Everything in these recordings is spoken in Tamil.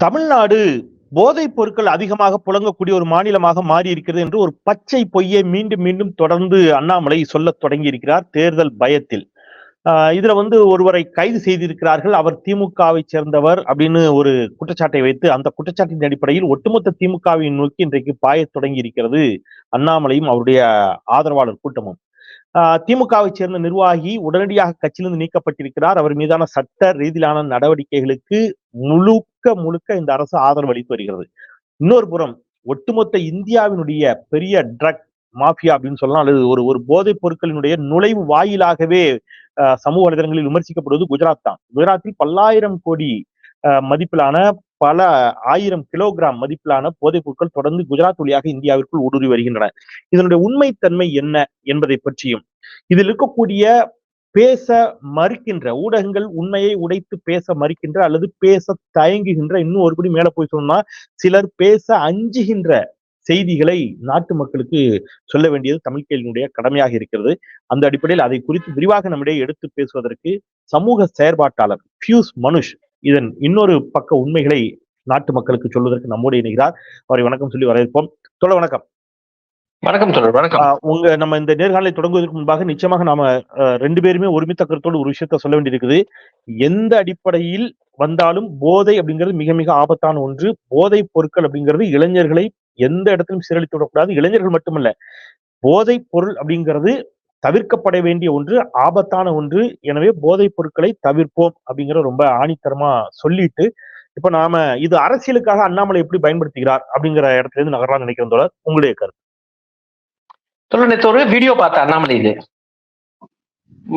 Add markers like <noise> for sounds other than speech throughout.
தமிழ்நாடு போதைப் பொருட்கள் அதிகமாக புழங்கக்கூடிய ஒரு மாநிலமாக மாறி இருக்கிறது என்று ஒரு பச்சை பொய்யை மீண்டும் மீண்டும் தொடர்ந்து அண்ணாமலை சொல்லத் தொடங்கி இருக்கிறார் தேர்தல் பயத்தில். இதுல வந்து ஒருவரை கைது செய்திருக்கிறார்கள். அவர் திமுகவை சேர்ந்தவர் அப்படின்னு ஒரு குற்றச்சாட்டை வைத்து அந்த குற்றச்சாட்டின் அடிப்படையில் ஒட்டுமொத்த திமுகவை நோக்கி இன்றைக்கு பாயத் தொடங்கி இருக்கிறது அண்ணாமலையும் அவருடைய ஆதரவாளர் கூட்டமும். திமுகவை சேர்ந்த நிர்வாகி உடனடியாக கட்சியிலிருந்து நீக்கப்பட்டிருக்கிறார். அவர் மீதான சட்ட ரீதியிலான நடவடிக்கைகளுக்கு முழுக்க முழுக்க இந்த அரசு ஆதரவு அளித்து வருகிறது. இன்னொரு புறம் ஒட்டுமொத்த இந்தியாவினுடைய பெரிய ட்ரக் மாஃபியா அப்படின்னு சொல்லலாம். அல்லது ஒரு ஒரு போதைப் பொருட்களினுடைய நுழைவு வாயிலாகவே ஆஹ் சமூக வலைதளங்களில் விமர்சிக்கப்படுவது குஜராத் தான். குஜராத்தில் பல்லாயிரம் கோடி ஆஹ் மதிப்பிலான பல ஆயிரம் கிலோகிராம் மதிப்பிலான போதைப் பொருட்கள் தொடர்ந்து குஜராத் வழியாக இந்தியாவிற்குள் ஊடுருவி வருகின்றன. இதனுடைய உண்மைத்தன்மை என்ன என்பதை பற்றியும் இதில் இருக்கக்கூடிய பேச மறுக்கின்ற ஊடகங்கள் உண்மையை உடைத்து பேச மறுக்கின்ற அல்லது பேச தயங்குகின்ற இன்னும் ஒருபடி மேல போய் சொன்னா சிலர் பேச அஞ்சுகின்ற செய்திகளை நாட்டு மக்களுக்கு சொல்ல வேண்டியது தமிழ் கேள்வியினுடைய கடமையாக இருக்கிறது. அந்த அடிப்படையில் அதை குறித்து விரிவாக நம்மிடையே எடுத்து பேசுவதற்கு சமூக செயற்பாட்டாளர் பியூஸ் மனுஷ் இதன் இன்னொரு பக்க உண்மைகளை நாட்டு மக்களுக்கு சொல்வதற்கு நம்மோடு இணைகிறார். அவரை வணக்கம் சொல்லி வரவேற்போம். தொலை வணக்கம். வணக்கம் தொடர் வணக்கம். உங்க நம்ம இந்த நேர்காணலை தொடங்குவதற்கு முன்பாக நிச்சயமாக நாம ரெண்டு பேருமே ஒருமித்த கருத்தோடு ஒரு விஷயத்த சொல்ல வேண்டியிருக்குது. எந்த அடிப்படையில் வந்தாலும் போதை அப்படிங்கிறது மிக மிக ஆபத்தான ஒன்று. போதை பொருட்கள் அப்படிங்கிறது இளைஞர்களை எந்த இடத்திலும் சீரழித்து விடக்கூடாது. இளைஞர்கள் மட்டுமல்ல போதை பொருள் அப்படிங்கிறது தவிர்க்கப்பட வேண்டிய ஒன்று ஆபத்தான ஒன்று. எனவே போதைப் பொருட்களை தவிர்ப்போம் அப்படிங்கிற ரொம்ப ஆணித்தரமா சொல்லிட்டு இப்ப நாம இது அரசியலுக்காக அண்ணாமலை எப்படி பயன்படுத்துகிறார் அப்படிங்கிற இடத்துல இருந்து நகரலாம் நினைக்கிறேன் தோழர். உங்களுடைய கருத்து. தொடர் நேற்று ஒரு வீடியோ பார்த்தேன் அண்ணாமலை இது.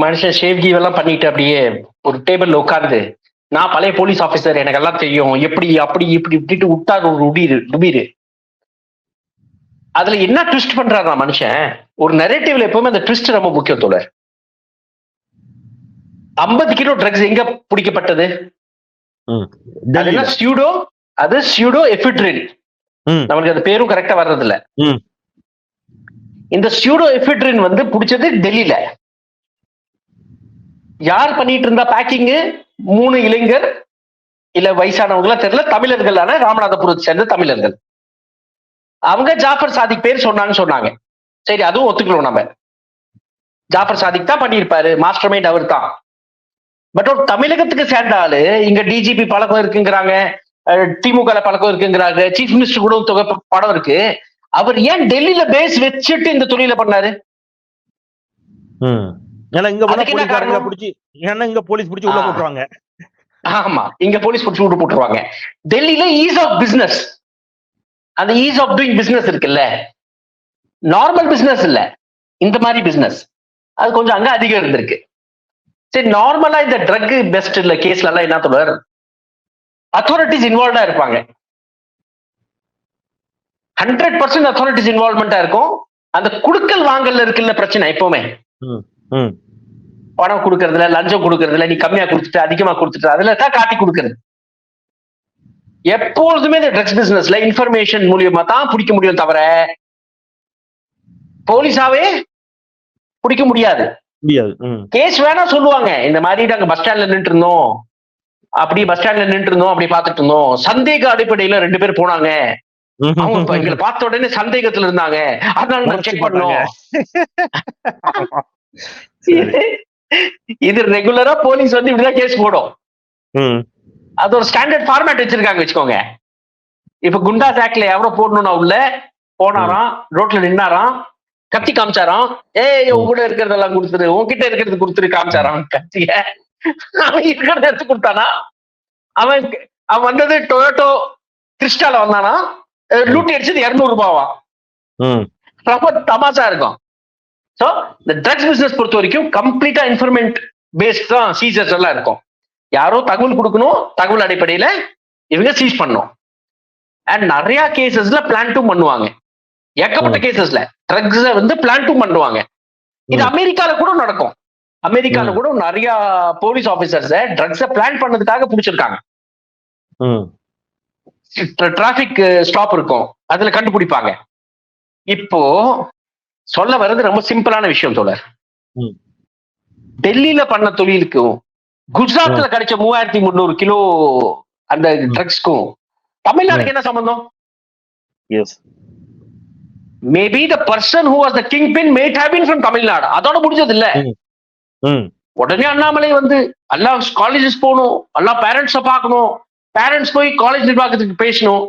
மனுஷன் ஷேவ்கி எல்லாம் பண்ணிட்டு அப்படியே ஒரு டேபிள் உட்கார்ந்து நான் பழைய போலீஸ் ஆபீசர் எனக்கு எல்லாம் தெரியும். எப்படி அப்படி இப்படி இப்படிட்டு விட்டாரு ஒரு உடீரு டுபீரு அதுல என்ன ட்விஸ்ட் பண்றாரு மனுஷன்? ஒரு நெரேட்டிவ்ல எப்பவுமே அந்த ட்விஸ்ட் ரொம்ப முக்கியம் தோழர். ஐம்பது கிலோ ட்ரக்ஸ் எங்க பிடிக்கப்பட்டது. சியூடோ அது சியூடோ எஃபிட்ரின் ம். நமக்கு அது பேரும் கரெக்டா வர்றது இல்ல. இந்த சியூடோ எஃபிட்ரின் வந்து பிடிச்சது டெல்லியில. யார் பண்ணிட்டு இருந்தா பேக்கிங் மூணு இளைஞர் இல்ல வயசானவங்களா தெரியல தமிழர்களான ராமநாதபுரத்தை சேர்ந்த தமிழர்கள். அவங்க ஜாஃபர் சாதிக் பேர் சொன்னாங்கன்னு சொன்னாங்க. சரி அதுவும் ஒத்துக்கிறோம் நம்ம. ஜாஃபர் சாதிக் தான் பண்ணியிருப்பாரு மாஸ்டர் மைண்ட் அவர் தான். பட் ஒரு தமிழகத்துக்கு சேர்ந்த ஆளு இங்க டிஜிபி பழக்கம் இருக்குங்கிறாங்க திமுக பழக்கம் இருக்குங்கிறாங்க சீஃப் மினிஸ்டர் கூட தொகை படம் இருக்கு. அவர் ஏன் டெல்லியில பேஸ் வச்சுட்டு இந்த தொழில பண்ணாரு. ஏன்னா இங்க? பிடிச்சி ஏன்னா இங்க போலீஸ் பிடிச்சி உள்ள. போட்டுருவாங்க. ஆமா இங்க போலீஸ் பிடிச்சி விட்டு போட்டுருவாங்க. டெல்லியில ஈஸ் ஆஃப் பிசினஸ் அந்த ஈஸ் ஆஃப் டூயிங் பிசினஸ் இருக்குல்ல. நார்மல் பிசினஸ் இல்ல. இந்த மாதிரி பிசினஸ் அது கொஞ்சம் அங்க அதிகம் இருந்திருக்கு. சரி நார்மலா இந்த ட்ரக் பெஸ்ட் இல்ல கேஸ்ல எல்லாம் என்ன தொடர் அத்தாரிட்டிஸ் இன்வால்வ்டா இருப்பாங்க. ஹண்ட்ரட் பர்சன்ட் அத்தாரிட்டிஸ் இன்வால்வ்மெண்டா இருக்கும். அந்த குடுக்கல் வாங்கல்ல இருக்குல்ல பிரச்சனை எப்பவுமே. ம். பணம் கொடுக்கறதுல லஞ்சம் கொடுக்கறதுல நீ கம்மியா கொடுத்துட்டு அதிகமா கொடுத்துட்டு அதுல தான் காட்டி கொடுக்கறது. எப்பொழுதுமே இந்த ட்ரக்ஸ் பிசினஸ்ல இன்ஃபர்மேஷன் மூலியமா தான் பிடிக்க முடியும் தவிர போலீஸாவே பிடிக்க முடியாது. கேஸ் வேணா சொல்லுவாங்க. இந்த மாதிரி நாங்க பஸ் ஸ்டாண்ட்ல நின்று இருந்தோம். அப்படி பஸ் ஸ்டாண்ட்ல நின்று இருந்தோம் அப்படி பார்த்துட்டு இருந்தோம். சந்தேக அடிப்படையில ரெண்டு பேர் போனாங்க. அவங்க எங்களை பார்த்த உடனே சந்தேகத்துல இருந்தாங்க. அதனால செக் பண்ணோம். இது ரெகுலரா போலீஸ் வந்து இப்படிதான் கேஸ் போடும். அது ஒரு ஸ்டாண்டர்ட் ஃபார்மேட் வச்சிருக்காங்க வச்சுக்கோங்க. இப்ப குண்டாஸ் ஆக்ட்ல எவ்வளவு போடணும்னா உள்ள போனாராம் ரோட்ல நின்னாராம் கத்தி காமிச்சாராம். ஏய் உன் கூட இருக்கிறதெல்லாம் கொடுத்துரு உன்கிட்ட இருக்கிறது கொடுத்துரு காமிச்சாராம். கத்திய. அவன் இருக்கிறத எடுத்து கொடுத்தானா? அவன் அவன் வந்தது டொயோட்டோ கிறிஸ்டால வந்தானா? லூட்டி அடிச்சது இருநூறு ரூபாவா? ம். ரொம்ப தமாஷா இருக்கும். சோ இந்த ட்ரக்ஸ் பிசினஸ் பொறுத்த வரைக்கும் கம்ப்ளீட்டா இன்ஃபர்மெண்ட் பேஸ்ட் தான் சீசர்ஸ் எல்லாம் இருக்கும். யாரோ தகவல் கொடுக்கணும் தகவல் அடிப்படையில இவங்க சீஸ் பண்ணணும். அண்ட் நிறைய கேசஸ்ல பிளான் டூ பண்ணுவாங்க. ஏகப்பட்ட கேசஸ்ல ட்ரக்ஸ் வந்து பிளான் டூ பண்ணுவாங்க. இது. அமெரிக்கால கூட நடக்கும். அமெரிக்கால. கூட நிறைய போலீஸ் ஆபீசர்ஸ் ட்ரக்ஸ பிளான் பண்ணதுக்காக பிடிச்சிருக்காங்க. ம். டிராபிக் ஸ்டாப் இருக்கும். அதுல கண்டுபிடிப்பாங்க. இப்போ சொல்ல வர்றது ரொம்ப சிம்பிளான விஷயம் தோழர். ம். டெல்லியில பண்ண தொழிலுக்கும் குஜராத்ல கிடைச்ச மூவாயிரத்தி முந்நூறு கிலோ அந்த ட்ரக்ஸ்க்கும் தமிழ்நாட்டுக்கு என்ன சம்பந்தம்? Yes maybe the person who was the kingpin might have been from Tamil Nadu அதோட முடிஞ்சது இல்ல உடனே அண்ணாமலை வந்து எல்லா காலேஜஸ் போகணும். எல்லா பேரண்ட்ஸ பார்க்கணும். பேரண்ட்ஸ் போய் காலேஜ் நிர்வாகத்துக்கு பேசணும்.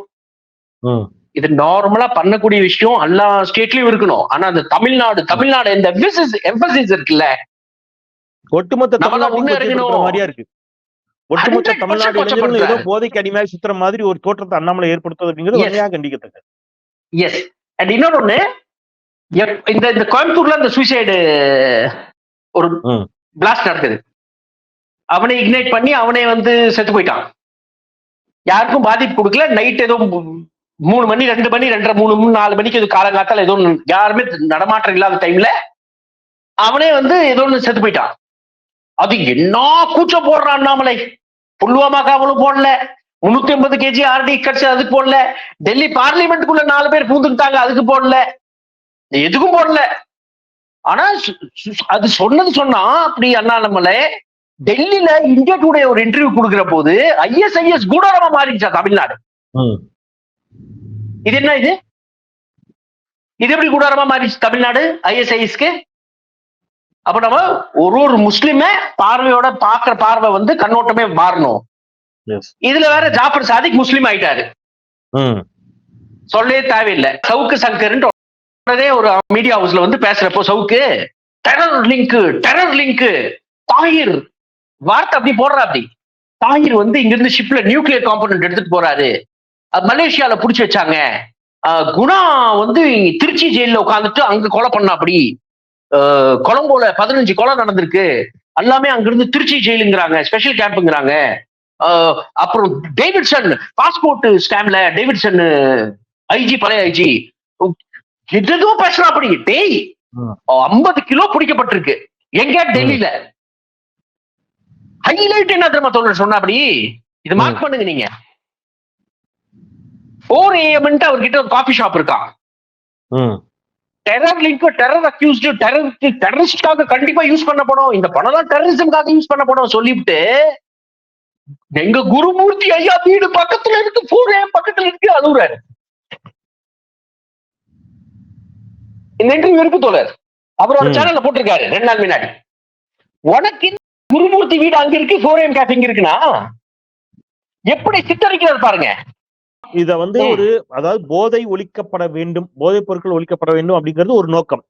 இது நார்மலா பண்ணக்கூடிய விஷயம். எல்லா ஸ்டேட்லயும் இருக்கணும். ஆனா அந்த தமிழ்நாடு தமிழ்நாடு இந்த எம்பசிஸ் இருக்குல்ல. ஒட்டுமொத்த. கொச்சைப்படுத்துற மாதிரியா இருக்கு ஒட்டுமொத்த 100% தமிழ்நாடு இளைஞர்களும் ஏதோ. போதைக்கு அடிமையாக சுத்துற மாதிரி ஒரு தோற்றத்தை அண்ணாமலை ஏற்படுத்துவது அப்படிங்கிறது. வன்மையாக கண்டிக்கத்தக்கது எஸ் அண்ட் இன்னொன்னு இந்த இந்த கோயம்புத்தூர்ல இந்த சூசைடு ஒரு. பிளாஸ்ட் நடக்குது அவனை இக்னைட் பண்ணி அவனே வந்து செத்து போயிட்டான் யாருக்கும் பாதிப்பு கொடுக்கல நைட் ஏதோ மூணு மணி ரெண்டு மணி ரெண்டரை மூணு மணி நாலு மணிக்கு இது காலங்காத்தால ஏதோ யாருமே நடமாட்டம் இல்லாத டைம்ல அவனே வந்து ஏதோ ஒண்ணு செத்து போயிட்டான் அது என்ன கூச்சம் போடுறான் அண்ணாமலை புல்வாமாக்கு அவளும் போடல. முன்னூத்தி ஐம்பது கேஜி ஆர்டி கட்சி அதுக்கு போடல. டெல்லி பார்லிமெண்ட்டுக்குள்ள நாலு பேர் பூந்துக்கிட்டாங்க அதுக்கு போடல. எதுக்கும் போடல. ஆனா அது சொன்னது சொன்னா அப்படி அண்ணாமலை டெல்லியில இந்தியா டுடே ஒரு இன்டர்வியூ கொடுக்கிற போது ஐஎஸ்ஐஎஸ் கூடாரமா மாறிடுச்சா தமிழ்நாடு? இது என்ன இது? இது எப்படி கூடாரமா மாறிடுச்சு தமிழ்நாடு? ஐஎஸ்ஐஎஸ்க்கு அப்ப நம்ம ஒரு ஒரு முஸ்லிமே பார்வையோட பாக்குற பார்வை வந்து கண்ணோட்டமே மாறணும். இதுல வேற ஜாஃபர் சாதிக் முஸ்லீம் ஆயிட்டாரு. சொல்லவே தேவையில்லை. சவுக்கு சங்கர்ன்ட்டு உடனே ஒரு மீடியா ஹவுஸ்ல வந்து பேசுறப்போ Savukku terror link terror link Tahir வார்த்தை அப்படி போடுறா அப்படி. தாயிர் வந்து இங்க இருந்து ஷிப்ல நியூக்ளியர் காம்பனன்ட் எடுத்துட்டு போறாரு. அது மலேசியால புடிச்சு வச்சாங்க. குணா வந்து திருச்சி ஜெயில உட்காந்துட்டு அங்க கொலை பண்ணா அப்படி. கொலம்போல பதினஞ்சு கொலை நடந்திருக்கு. எல்லாமே அங்கிருந்து திருச்சி ஜெயிலுங்கிறாங்க ஸ்பெஷல் கேம்ப்ங்கிறாங்க அஹ் அப்புறம் டேவிட்சன் பாஸ்போர்ட் ஸ்கேம்ல டேவிட்சன் ஐஜி பழைய ஐஜி. எதோ பேசுறா அப்படி. டேய். ஐம்பது கிலோ பிடிக்கப்பட்டிருக்கு. எங்க? டெல்லியில. ஹைலைட் என்ன தெரியுமா தோழர் சொன்னா அப்படி? இது மார்க் பண்ணுங்க நீங்க. ஃபோர் ஏஎம்ன்ட்டு அவர்கிட்ட ஒரு காஃபி ஷாப் இருக்கான் ம். Terror link terror accused terror டெரரிஸ்டாக கண்டிப்பா யூஸ் பண்ணப்படும் இந்த பணம்லாம் டெரரிசம்காக யூஸ் பண்ணப்படும் சொல்லிவிட்டு எங்க குருமூர்த்தி ஐயா வீடு பக்கத்துல இருக்கு ஏஎம் பக்கத்துல இருக்கு அழுகுறாரு இந்த இன்டர்வியூ இருக்கு தோழர். அவரோட ம். சேனல்ல போட்டிருக்காரு ரெண்டு நாள் முன்னாடி. உனக்கு குருமூர்த்தி வீடு அங்க இருக்கு ஃபோர் ஏஎம் கேஃப் இங்க இருக்குன்னா எப்படி சித்தரிக்கிறார் பாருங்க. இத வந்து. ஒரு அதாவது போதை ஒழிக்கப்பட வேண்டும் போதைப் பொருட்கள் ஒழிக்கப்பட வேண்டும் அப்படிங்கிறது ஒரு நோக்கம்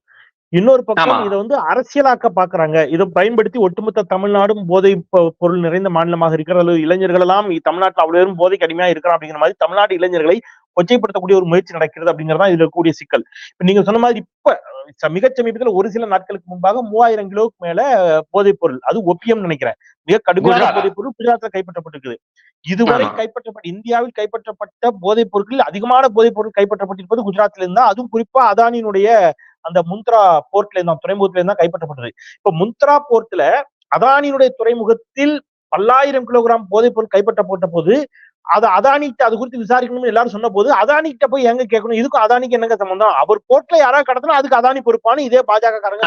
இன்னொரு பக்கம். இதை வந்து அரசியலாக்க பாக்குறாங்க இதை பயன்படுத்தி ஒட்டுமொத்த தமிழ்நாடும் போதை பொருள் நிறைந்த மாநிலமாக இருக்கிற அளவு இளைஞர்கள் எல்லாம் தமிழ்நாட்டுல அவ்வளவு போதைக்கு அடிமையா இருக்கிறோம் அப்படிங்கிற மாதிரி தமிழ்நாடு இளைஞர்களை கொச்சைப்படுத்தக்கூடிய ஒரு முயற்சி நடக்கிறது அப்படிங்கறதா இதுல கூடிய சிக்கல். இப்ப நீங்க சொன்ன மாதிரி இப்ப மிகச் சமீபத்துல ஒரு சில நாட்களுக்கு முன்பாக மூவாயிரம் கிலோவுக்கு மேல போதைப் பொருள் அது ஒப்பியம் நினைக்கிறேன். மிக கடுமையான. போதைப் பொருள் குஜராத்ல கைப்பற்றப்பட்டிருக்குது. இதுவரை. கைப்பற்றப்பட்ட இந்தியாவில் கைப்பற்றப்பட்ட போதைப் பொருட்களில் அதிகமான போதைப் பொருள் கைப்பற்றப்பட்டிருப்பது குஜராத்ல இருந்தா அதுவும் குறிப்பா அதானியினுடைய அந்த முந்த்ரா போர்ட்ல இருந்தா துறைமுகத்துல இருந்தா கைப்பற்றப்பட்டது. இப்ப முந்த்ரா போர்ட்ல அதானியினுடைய துறைமுகத்தில் பல்லாயிரம் கிலோகிராம் போதைப் பொருள் கைப்பற்றப்பட்ட போது அது அதானிக்கு அது குறித்து விசாரிக்கணும்னு எல்லாரும் சொன்ன போது அதானிகிட்ட போய் எங்க கேட்கணும்? இதுக்கும் அதானிக்கு என்னங்க சம்பந்தம்? அவர் போர்ட்ல யாராவது கடத்தினா அதுக்கு அதானி பொறுப்பான்னு இதே பாஜக காரங்க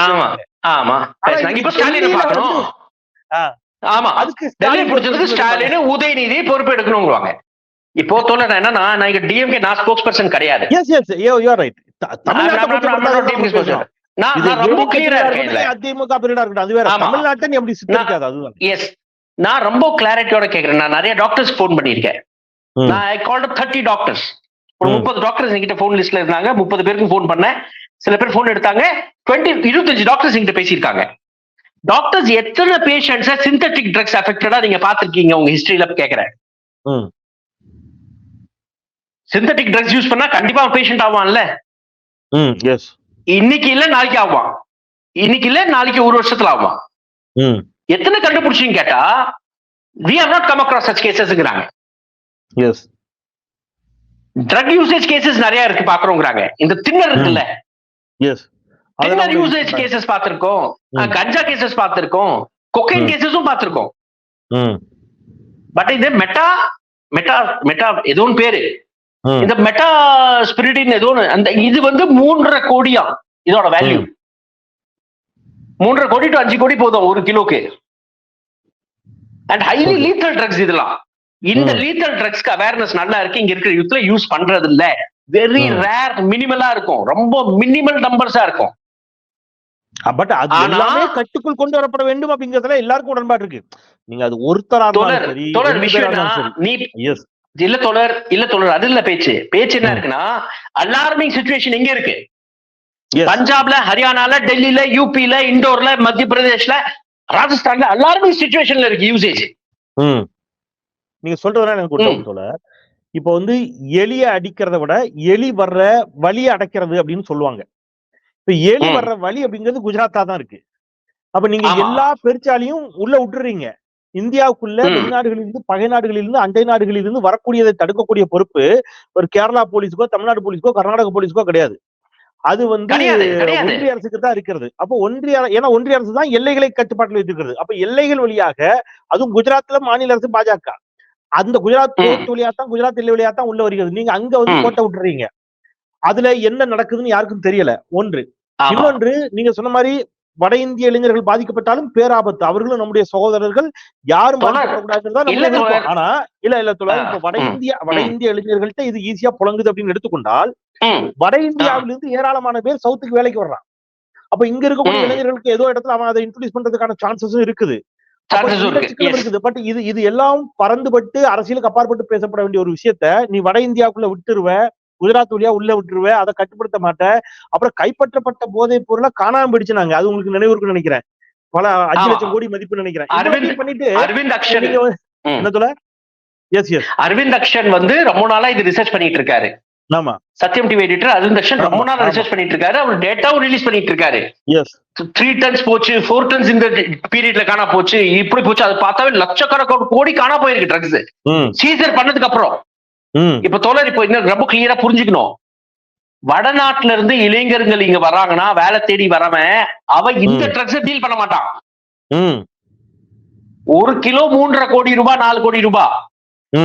அதுக்கு பிடிச்சதுக்கு ஸ்டாலின் உதயநிதி பொறுப்பு எடுக்கணுங்கிறாங்க இப்போ தோழர் என்னன்னா நான் இங்க டிஎம்கே நான் ஸ்போக்ஸ் பர்சன் கிடையாது yes yes you are right நான் ரொம்ப கிளியரா இருக்கேன் அதிமுக பீரியடா இருக்கட்டும் அது வேற. தமிழ்நாட்டை நீ அப்படி சித்தரிக்காது அதுதான். எஸ் நான் ரொம்ப கிளாரிட்டியோட கேக்குறேன் நான் நிறைய டாக்டர்ஸ் ஃபோன் பண்ணியிருக்கேன். நான் ஐ கால்ட் தேர்ட்டி டாக்டர்ஸ் ஒரு. முப்பது டாக்டர்ஸ் என்கிட்ட ஃபோன் லிஸ்ட்ல இருந்தாங்க. முப்பது பேருக்கு ஃபோன் பண்ணேன். சில பேர் ஃபோன் எடுத்தாங்க. டுவெண்ட்டி இருபத்தஞ்சு டாக்டர்ஸ் என்கிட்ட பேசியிருக்காங்க. டாக்டர்ஸ் எத்தனை பேஷண்ட்ஸை சிந்தட்டிக் ட்ரக்ஸ் அஃபெக்டடா நீங்க பாத்திருக்கீங்க உங்க ஹிஸ்டரியில கேக்குறேன். சிந்தட்டிக் ட்ரக்ஸ் யூஸ் பண்ணா கண்டிப்பா பேஷண்ட் ஆவான்ல. இன்னைக்கு இல்ல நாளைக்கு ஆவான். இன்னைக்கு இல்ல நாளைக்கு ஒரு வருஷத்துல ஆவான். எத்தனை கண்டுபிடிச்சின்னு கேட்டா we are not come across such கேசஸ்ங்கிறாங்க yes drug usage cases நிறைய இருக்கு பாக்குறோங்கிறாங்க இந்த தின்னர் இருக்குல்ல? எஸ் தின்னர் யூசேஜ் கேசஸ் பார்த்திருக்கோம். ம். கஞ்சா கேசஸ் பார்த்திருக்கோம். கொக்கைன். கேசஸும் பார்த்திருக்கோம். ம் பட் இது மெட்டா மெட்டா மெட்டா ஏதோ ஒன்று பேரு. ம் இந்த மெட்டா ஸ்பிரிடின் ஏதோ ஒன்று அந்த இது வந்து மூன்றரை கோடியா இதோட வேல்யூ ம். மூன்றரை கோடி டு அஞ்சு கோடி போதும் ஒரு கிலோக்கு. அண்ட் ஹைலி லீத்தல் ட்ரக்ஸ் இதெல்லாம். இந்த. லீத்தல் ட்ரக்ஸ்க்கு அவேர்னஸ் நல்லா இருக்கு. இங்க இருக்கிற யூத்ல யூஸ் பண்றது இல்ல வெரி. ரேர் மினிமலா இருக்கும். ரொம்ப மினிமல் நம்பர்ஸா இருக்கும். பட் அது எல்லாமே கட்டுக்குள் கொண்டு வரப்பட வேண்டும் அப்படிங்கறதுல எல்லாருக்கும் உடன்பாடு இருக்கு. நீங்க அது ஒருத்தரா தொடர் விஷயம் நீ எஸ் இல்ல தொடர் இல்ல தொடர் அது இல்ல பேச்சு. பேச்சு என்ன. இருக்குன்னா அலார்மிங் சுச்சுவேஷன் எங்க இருக்கு? பஞ்சாப்ல ஹரியானால டெல்லியில யூபில இண்டோர்ல மத்திய பிரதேஷ்ல ராஜஸ்தான்ல அலார்மிங் சுச்சுவேஷன்ல இருக்கு யூசேஜ் நீங்க சொல்றதுனால எனக்கு ஒரு சொல்ல இப்போ வந்து எலிய அடிக்கிறத விட எலி வர்ற வலிய அடைக்கிறது அப்படின்னு சொல்லுவாங்க. இப்ப எலி. வர்ற வலி அப்படிங்கிறது குஜராத்தா தான் இருக்கு. அப்ப நீங்க. எல்லா பெருச்சாலையும் உள்ள விட்டுறீங்க இந்தியாவுக்குள்ள. வெளிநாடுகளிலிருந்து பகை நாடுகளிலிருந்து அண்டை நாடுகளிலிருந்து வரக்கூடியதை தடுக்கக்கூடிய பொறுப்பு ஒரு கேரளா போலீஸுக்கோ தமிழ்நாடு போலீஸுக்கோ கர்நாடக போலீஸுக்கோ கிடையாது. அது வந்து ஒன்றிய அரசுக்கு தான் இருக்கிறது. அப்போ ஒன்றிய ஏன்னா ஒன்றிய அரசு தான் எல்லைகளை கட்டுப்பாட்டில் வைத்திருக்கிறது அப்ப எல்லைகள் வழியாக அதுவும் குஜராத்ல மாநில அரசு பாஜக. அந்த குஜராத். கோர்ட் வழியா தான் குஜராத் எல்லை வழியா தான் உள்ள வருகிறது நீங்க அங்க வந்து. கோட்டை விட்டுறீங்க அதுல என்ன நடக்குதுன்னு யாருக்கும் தெரியல ஒன்று இன்னொன்று நீங்க சொன்ன மாதிரி வட இந்திய இளைஞர்கள் பாதிக்கப்பட்டாலும் பேராபத்து அவர்களும் நம்முடைய சகோதரர்கள் யாரும். தொடர். ஆனா இல்ல இல்ல ஆ, இப்ப வட இந்திய வட. இந்திய இளைஞர்கள்ட்ட இது ஈஸியா புழங்குது அப்படின்னு எடுத்துக்கொண்டால் வட இந்தியாவிலிருந்து ஏராளமான பேர் சவுத்துக்கு வேலைக்கு வர்றான் அப்ப இங்க இருக்கக்கூடிய. இளைஞர்களுக்கு ஏதோ இடத்துல அவன் அதை இன்ட்ரோடியூஸ் பண்றதுக்கான சான்சஸும் இருக்குது இருக்குது. பட் இது இது எல்லாம் பறந்துபட்டு அரசியலுக்கு அப்பாற்பட்டு பேசப்பட வேண்டிய ஒரு விஷயத்த நீ வட இந்தியாவுக்குள்ள விட்டுருவ குஜராத் வழியா உள்ள விட்டுருவ அதை கட்டுப்படுத்த மாட்ட. அப்புறம் கைப்பற்றப்பட்ட போதைப் பொருளை காணாம போயிடுச்சுனாங்க. அது உங்களுக்கு நினைவு இருக்குன்னு நினைக்கிறேன். பல அஞ்சு. லட்சம் கோடி மதிப்புன்னு நினைக்கிறேன். பண்ணிட்டு அரவிந்த் அக்ஷன். என்ன சொல்ல? எஸ் எஸ் அரவிந்த் அக்ஷன் வந்து ரொம்ப நாளா இது ரிசர்ச் பண்ணிட்டு இருக்காரு. ஆமா. சத்யம் டிவி எடிட்டர் அரவிந்த் அக்ஷன் ரொம்ப நாளா. ரிசர்ச் பண்ணிட்டு இருக்காரு. அவர் டேட்டாவும் ரிலீஸ் பண்ணிட்டு இருக்காரு. த்ரீ டன்ஸ் போச்சு ஃபோர் டன்ஸ் இந்த பீரியட்ல காணா போச்சு இப்படி போச்சு அது பார்த்தாவே லட்சக்கணக்கான கோடி காணா போயிருக்கு ட்ரக்ஸ் சீசர் பண்ணதுக்கு அப்புறம் இப்ப தோழர் இப்போ இன்னும் ரொம்ப கிளியரா புரிஞ்சுக்கணும். வடநாட்டுல இருந்து இளைஞர்கள் இங்க வராங்கன்னா வேலை தேடி வரவன் அவன் இந்த. ட்ரக்ஸ் டீல் பண்ண மாட்டான். ஒரு கிலோ மூன்றரை கோடி ரூபாய் நாலு கோடி ரூபாய்.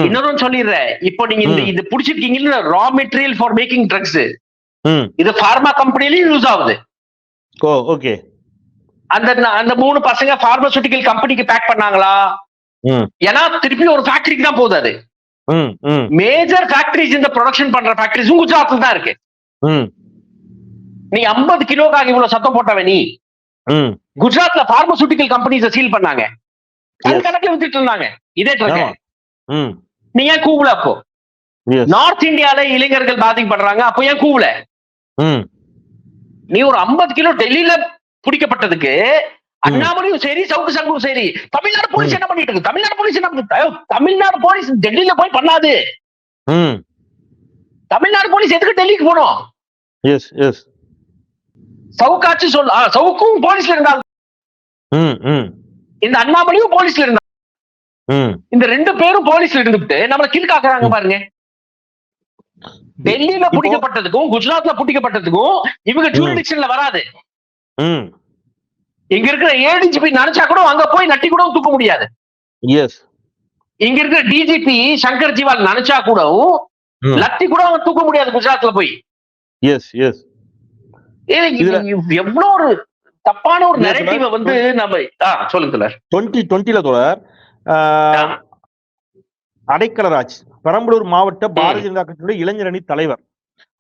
இன்னொரு சொல்லிடுறேன் இப்போ நீங்க இந்த. இது புடிச்சிருக்கீங்கல்ல raw material for making drugs இது பார்மா கம்பெனிலயும் யூஸ் ஆகுது. Oh okay. அந்த அந்த மூணு பசங்க பார்மசூட்டிக்கல் கம்பெனிக்கு பேக் பண்ணாங்களா. ஏன்னா திருப்பி ஒரு ஃபேக்டரிக்கு தான் போகுது அது. மேஜர் ஃபேக்டரிஸ் இந்த ப்ரொடக்ஷன் பண்ற ஃபேக்டரிஸும் குஜராத்ல தான் இருக்கு. நீ 50 கிலோக்காக இவ்வளவு சத்தம் போட்டவன் நீ? குஜராத்ல பார்மசூட்டிக்கல் கம்பெனிஸ சீல் பண்ணாங்க. Yes. கணக்குல வித்துட்டு இருந்தாங்க. இதே ட்ரக் நீ ஏன் கூவல அப்போ? நார்த் இந்தியால இளைஞர்கள் பாதிக்கப்படுறாங்க அப்போ ஏன் கூவல? நீ ஒரு 50 கிலோ டெல்லியில பிடிக்கப்பட்டதுக்கு அண்ணாமலையும் சரி சவுக்கு சங்கும் சரி தமிழ்நாடு போலீஸ் என்ன பண்ணிட்டு இருக்கு? தமிழ்நாடு போலீஸ் என்ன தமிழ்நாடு போலீஸ் டெல்லியில போய் பண்ணாது. தமிழ்நாடு போலீஸ் எதுக்கு டெல்லிக்கு போனோம் எஸ் எஸ் சவுக்காச்சு சொல் சவுக்கும் போலீஸ்ல இருந்தாங்க இந்த அண்ணாமலையும் போலீஸ்ல இருந்தாங்க இந்த ரெண்டு பேரும் போலீஸ்ல இருந்துட்டு நம்மள கீழ்காக்குறாங்க பாருங்க. டெல்லியில பிடிக்கப்பட்டதுக்கும் குஜராத்ல பிடிக்கப்பட்டதுக்கும் இவங்க ஜூரிடிக்ஷன்ல வராது. இங்க இருக்கிற ஏடிஜிபி நினைச்சா கூட அங்க போய் நட்டி கூட தூக்க முடியாது. எஸ் இங்க இருக்கிற டிஜிபி சங்கர் ஜிவால் நினைச்சா கூட. லத்தி கூட அவன் தூக்க முடியாது குஜராத்ல போய். எஸ் எஸ் எவ்வளவு ஒரு தப்பான ஒரு நெரட்டிவ வந்து நம்ம சொல்லுங்க தோழர். டுவெண்ட்டி டுவெண்ட்டில தொடர் ஆ. அடைக்கலராஜ் பெரம்பலூர் மாவட்ட பாரதிய ஜனதா கட்சியுடைய இளைஞரணி தலைவர்.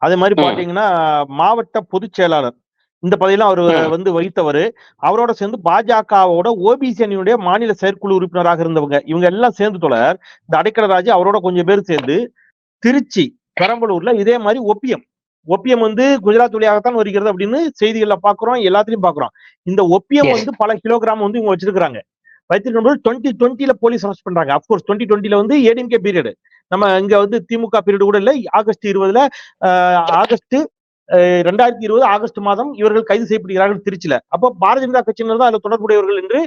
அதே மாதிரி. பாத்தீங்கன்னா மாவட்ட பொதுச் செயலாளர். இந்த பதவியெல்லாம் அவர். வந்து வகித்தவர். அவரோட சேர்ந்து பாஜகவோட ஓபிசி அணியுடைய மாநில செயற்குழு உறுப்பினராக இருந்தவங்க. இவங்க எல்லாம் சேர்ந்து தொடர். இந்த அடைக்கலராஜ் அவரோட கொஞ்சம் பேர் சேர்ந்து திருச்சி பெரம்பலூர்ல இதே மாதிரி ஒப்பியம். ஒப்பியம் வந்து குஜராத் வழியாகத்தான் வருகிறது அப்படின்னு செய்திகள்ல பாக்குறோம் எல்லாத்துலயும் பாக்குறோம். இந்த ஒப்பியம். வந்து பல கிலோகிராம் வந்து இவங்க வச்சிருக்காங்க வைத்திருக்கும் டுவெண்ட்டி டுவெண்ட்டில போலீஸ் அரெஸ்ட் பண்றாங்க. அப்கோர்ஸ் டுவெண்ட்டி டுவெண்ட்டில வந்து ஏடிஎம்கே பீரியட் நம்ம இங்க வந்து திமுக பீரியட் கூட இல்ல. ஆகஸ்ட் இருபதுல ஆகஸ்ட் ரெண்டாயிரத்தி இருபது ஆகஸ்ட் மாதம் இவர்கள் கைது செய்யப்படுகிறார்கள் திருச்சியில அப்போ பாரதிய ஜனதா கட்சியினர் தான் அதுல தொடர்புடையவர்கள் என்று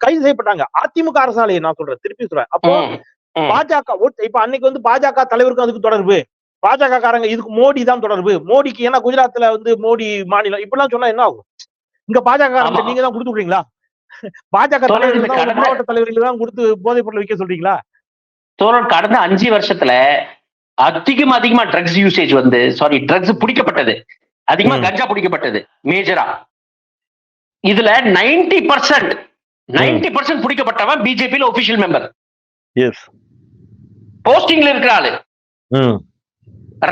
கைது செய்யப்பட்டாங்க. அதிமுக அரசாலையை நான் சொல்றேன். திருப்பி சொல்றேன். அப்போ. பாஜக இப்ப அன்னைக்கு வந்து பாஜக தலைவருக்கும் அதுக்கு தொடர்பு. பாஜக காரங்க இதுக்கு மோடி தான் தொடர்பு. மோடிக்கு ஏன்னா குஜராத்ல வந்து மோடி மாநிலம். இப்படிலாம் சொன்னா என்ன ஆகும்? இங்க பாஜக. நீங்க தான் கொடுத்து விடுறீங்களா? பாஜக மாவட்ட தலைவர்கள் தான் கொடுத்து போதைப் பொருள் விற்க சொல்றீங்களா? தோழர் கடந்த அஞ்சு வருஷத்துல அதிகம் அதிகமா ட்ரக்ஸ் யூசேஜ் வந்து சாரி ட்ரக்ஸ் பிடிக்கப்பட்டது. அதிகமா. கஞ்சா பிடிக்கப்பட்டது மேஜரா இதுல 90% பர்சன்ட் நைன்டி பர்சன்ட் பிடிக்கப்பட்டவன் பிஜேபியில ஒபிஷியல் மெம்பர் எஸ் போஸ்டிங்ல இருக்கிற ஆளு.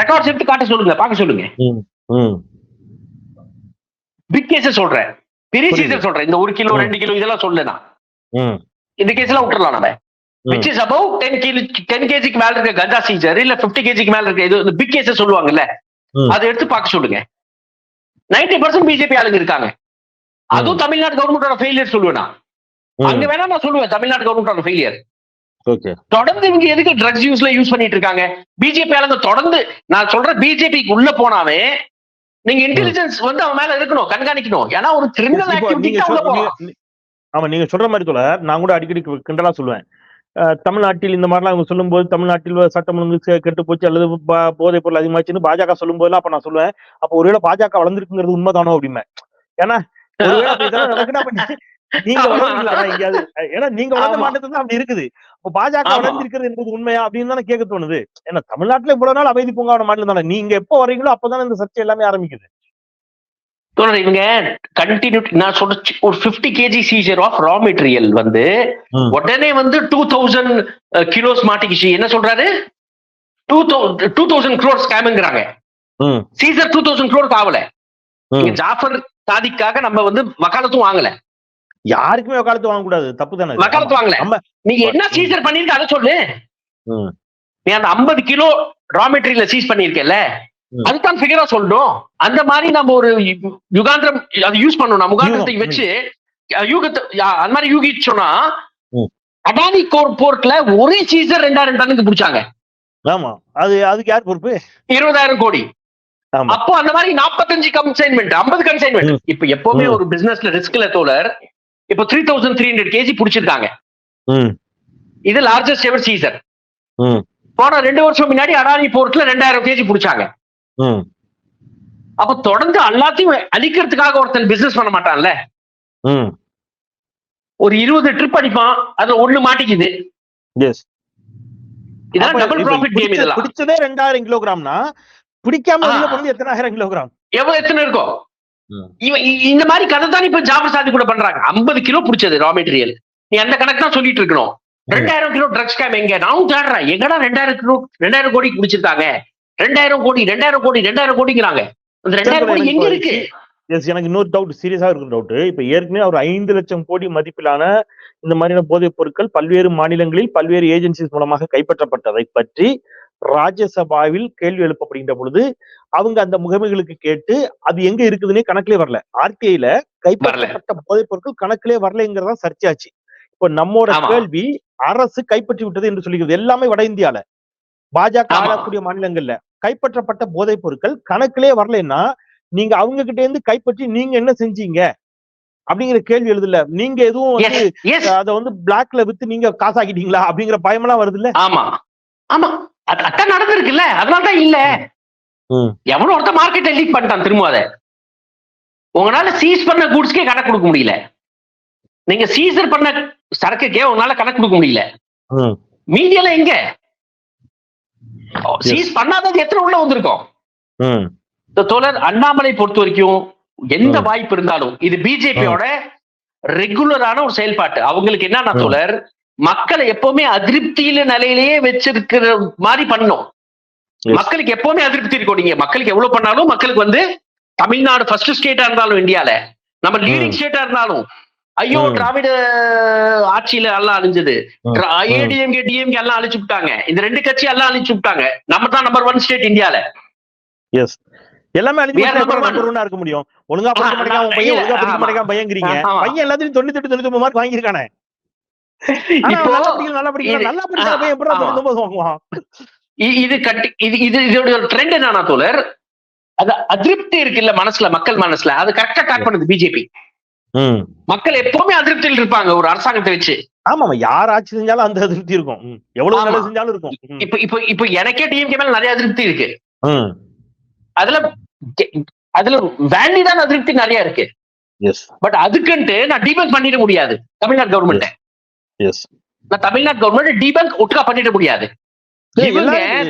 ரெக்கார்ட்ஸ் எடுத்து காட்ட சொல்லுங்க பார்க்க சொல்லுங்க. பிக் கேஸ் சொல்றேன். சீசர் சொல்றேன். இந்த ஒரு கிலோ. ரெண்டு கிலோ இதெல்லாம் ம். இந்த கேஸ் எல்லாம் விட்டுறலாம் நம்ம. Which is above ten kilo ten கேஜிக்கு மேல இருக்க கஞ்சா சீசர் இல்ல பிப்டி கேஜிக்கு மேல இருக்க இது பிக் கேஸ் சொல்லுவாங்கல்ல. அதை எடுத்து பார்க்க சொல்லுங்க. நைன்டி பர்சன்ட் பிஜேபி ஆளுங்க இருக்காங்க. அதுவும் தமிழ்நாடு கவர்மெண்டோட ஃபெயிலியர் சொல்லுவேன். அங்க வேணா நான் சொல்லுவேன். தமிழ்நாடு கவர்மெண்டோட ஃபெயிலியர் ஓகே. தொடர்ந்து இவங்க எதுக்கு ட்ரக்ஸ் யூஸ்ல யூஸ் பண்ணிட்டு இருக்காங்க? பிஜேபி ஆளுங்க தொடர்ந்து நான் சொல்ற பிஜேபிக்கு உள்ள போனாவே நீங்க இன்டெலிஜென்ஸ் வந்து அவன் மேல இருக்கணும் கண்காணிக்கணும். ஏன்னா ஒரு கிரிமினல் ஆக்டிவிட்டி ஆமா நீங்க சொல்ற மாதிரி சொல்ல நான் கூட அடிக்கடி கிண்டலா சொல்லுவேன். தமிழ்நாட்டில் இந்த மாதிரிலாம் அவங்க சொல்லும்போது தமிழ்நாட்டில் சட்டம் ஒழுங்கு செ- கெட்டு போச்சு அல்லது போதைப் பொருள் அதிகமாச்சுன்னு பாஜக சொல்லும் போதெல்லாம் அப்ப நான் சொல்லுவேன். அப்ப ஒருவேளை பாஜக வளர்ந்துருக்குங்கிறது உண்மைதானோ அப்படிமே ஏன்னா நீங்க எங்கேயாவது ஏன்னா நீங்க வளர்ந்த. மாநிலத்துல அப்படி இருக்குது. அப்ப பாஜக. வளர்ந்திருக்கிறது என்பது உண்மையா அப்படின்னு தானே கேட்க தோணுது. ஏன்னா தமிழ்நாட்டுல இவ்வளவு நாள் அமைதி பூங்காவன மாநிலம் தானே நீங்க எப்போ வரீங்களோ அப்பதானே இந்த சர்ச்சை எல்லாமே ஆரம்பிக்குது. தோழர் இவங்க கண்டினியூ நான் சொல்ற ஒரு 50 KG seizure of raw material வந்து. உடனே வந்து டூ தௌசண்ட் கிலோஸ் மாட்டிக்கிச்சு. என்ன சொல்றாரு? டூ டூ தௌசண்ட் க்ரோர் ஸ்கேமுங்கிறாங்க சீசர் டூ தௌசண்ட் க்ரோர் ஆகல. ஜாஃபர் சாதிக்காக நம்ம வந்து வக்காலத்தும் வாங்கல. யாருக்குமே வக்காலத்து வாங்கக்கூடாது. தப்பு தானே? வக்காலத்து வாங்கல. நீங்க என்ன சீசர் பண்ணிருக்க அதை சொல்லு. நீ அந்த 50 கிலோ ரா மெட்டீரியல் சீஸ் பண்ணிருக்கல. அதுதான் ஃபிகரா சொல்லணும். அந்த மாதிரி நம்ம ஒரு யுகாந்திரம் அது யூஸ் பண்ணணும். யூகம், வச்சு யூகத்தை அந்த மாதிரி யூகிச்சோம்னா. அடானி கோர் போர்ட்ல ஒரே சீசர் ரெண்டாயிரம் டன்னுக்கு பிடிச்சாங்க. ஆமா. அது அதுக்கு யார் பொறுப்பு? இருபதாயிரம் கோடி. அப்போ அந்த மாதிரி 45 கன்சைன்மெண்ட் 50 கன்சைன்மெண்ட். இப்ப எப்பவுமே. ஒரு பிசினஸ்ல ரிஸ்க்ல தோழர் இப்போ three thousand three hundred KG பிடிச்சிருக்காங்க. ம். இது லார்ஜஸ்ட் எவர் சீசர் ம். போன ரெண்டு வருஷம் முன்னாடி அடானி போர்ட்ல ரெண்டாயிரம் கேஜி பிடிச்சாங்க. ம். அப்ப தொடர்ந்து எல்லாத்தையும் அழிக்கிறதுக்காக ஒருத்தன் பிசினஸ் பண்ண மாட்டான்ல. ம். ஒரு இருபது ட்ரிப் அடிப்பான் அதுல ஒண்ணு மாட்டிக்குது. எஸ் இதெல்லாம் டபுள் ப்ராஃபிட் கேம் இதெல்லாம். பிடிச்சதே ரெண்டாயிரம் கிலோகிராம்னா பிடிக்காம எத்தனாயிரம் கிலோகிராம் எவ்வளவு எத்தனை இருக்கும். இவன் இந்த மாதிரி கதை தான் இப்ப ஜாபர் சாதி கூட பண்றாங்க. 50 கிலோ பிடிச்சது ரா மெட்டீரியல் நீ அந்த கணக்கு தான் சொல்லிட்டு இருக்கணும். ரெண்டாயிரம் கிலோ ட்ரக்ஸ் கேம் எங்க? நானும் தேடுறேன். எங்கடா ரெண்டாயிரம் கிலோ ரெண்டாயிரம் கோடி பிடிச்சிருக்காங்க ரெண்டாயிரம் கோடி ரெண்டாயிரம் கோடி ரெண்டாயிரம் கோடிங்கிறாங்க. அந்த ரெண்டாயிரம் கோடி எங்க இருக்கு? எஸ் எனக்கு இன்னொரு டவுட் சீரியஸா இருக்கிற டவுட் இப்ப ஏற்கனவே ஒரு ஐந்து லட்சம் கோடி மதிப்பிலான இந்த மாதிரியான போதைப் பொருட்கள் பல்வேறு மாநிலங்களில் பல்வேறு ஏஜென்சிஸ் மூலமாக கைப்பற்றப்பட்டதை பற்றி ராஜ்யசபாவில் கேள்வி எழுப்பப்படுகின்ற பொழுது அவங்க அந்த முகமைகளுக்கு கேட்டு அது எங்க இருக்குதுன்னே கணக்கிலே வரல. ஆர்டிஐல கைப்பற்றப்பட்ட போதைப் பொருட்கள் கணக்கிலே வரலைங்கிறதா சர்ச்சையாச்சு. இப்ப நம்மோட. கேள்வி அரசு கைப்பற்றி விட்டது என்று சொல்லிக்கிறது எல்லாமே வட இந்தியால. பாஜக. ஆளக்கூடிய மாநிலங்கள்ல கைப்பற்றப்பட்ட போதைப் பொருட்கள் கணக்கிலே வரலைன்னா நீங்க அவங்க கிட்ட இருந்து கைப்பற்றி நீங்க என்ன செஞ்சீங்க? அப்படிங்கிற கேள்வி எழுதுல. நீங்க எதுவும் வந்து அத வந்து பிளாக்ல வித்து நீங்க காசாக்கிட்டீங்களா? அப்படிங்கிற பயமெல்லாம் வருது இல்ல ஆமா. ஆமா. அதான் நடந்திருக்குல்ல. அதனால தான் இல்ல. ம். எவனோ ஒருத்தன் மார்க்கெட்டை லீக் பண்ணிட்டான் திரும்ப அதை. உங்களால சீஸ் பண்ண கூட்ஸ்க்கே கணக்கு கொடுக்க முடியல. நீங்க சீசர் பண்ண சரக்குக்கே உங்களால கணக்கு கொடுக்க முடியல. மீடியால எங்க? சீஸ் பண்ணாதது எத்தனை உள்ள வந்திருக்கும்? இந்த தோழர் அண்ணாமலை பொறுத்த வரைக்கும் எந்த. வாய்ப்பு இருந்தாலும் இது பிஜேபியோட ரெகுலரான ஒரு செயல்பாட்டு. அவங்களுக்கு என்னன்னா. தோழர் மக்களை எப்பவுமே அதிருப்தியில நிலையிலேயே வச்சிருக்கிற மாதிரி பண்ணும். மக்களுக்கு எப்பவுமே அதிருப்தி இருக்கும். நீங்க மக்களுக்கு எவ்வளவு பண்ணாலும் மக்களுக்கு வந்து தமிழ்நாடு ஃபர்ஸ்ட் ஸ்டேட்டா இருந்தாலும் இந்தியால நம்ம லீடிங் ஸ்டேட்டா இருந்தாலும் ஐயோ ம். திராவிட ஆட்சியில எல்லாம் அழிஞ்சது. ஏடிஎம்கே டிஎம்கே எல்லாம் அழிச்சு விட்டாங்க. இந்த ரெண்டு கட்சி எல்லாம் அழிச்சு விட்டாங்க. நம்ம தான் நம்பர் ஒன் ஸ்டேட் இந்தியால. எஸ் எல்லாமே அழிஞ்சு இருக்க முடியும். ஒழுங்கா படிக்க மாட்டேங்க பையன் ஒழுங்கா படிக்க. மாட்டேங்க பையங்கிறீங்க. பையன் எல்லாத்தையும் தொண்ணூத்தி எட்டு தொண்ணூத்தி ஒன்பது மார்க் வாங்கியிருக்கானே. இது- கட்டி இது இது இதோட ஒரு ட்ரெண்ட் என்னன்னா தோழர் அது அதிருப்தி இருக்குல்ல மனசுல மக்கள் மனசுல அது கரெக்டா காட் பண்ணுது பிஜேபி மக்கள் எப்பவுமே அதிருப்தியில் இருப்பாங்க ஒரு அரசாங்கத்தை வச்சு. ஆமா ஆமா யார் ஆட்சி செஞ்சாலும் அந்த அதிருப்தி இருக்கும். எவ்வளவு. நல்லது செஞ்சாலும் இருக்கும். இப்ப இப்ப இப்ப எனக்கே டிஎம்கே மேல நிறைய அதிருப்தி இருக்கு. அதுல அதுல வேலிடான அதிருப்தி நிறைய இருக்கு. எஸ் பட் அதுக்குன்ட்டு நான் டீபங்க் பண்ணிட முடியாது Tamil Nadu government yes Tamil Nadu government debunk ஒட்டுக்கா பண்ணிட முடியாது.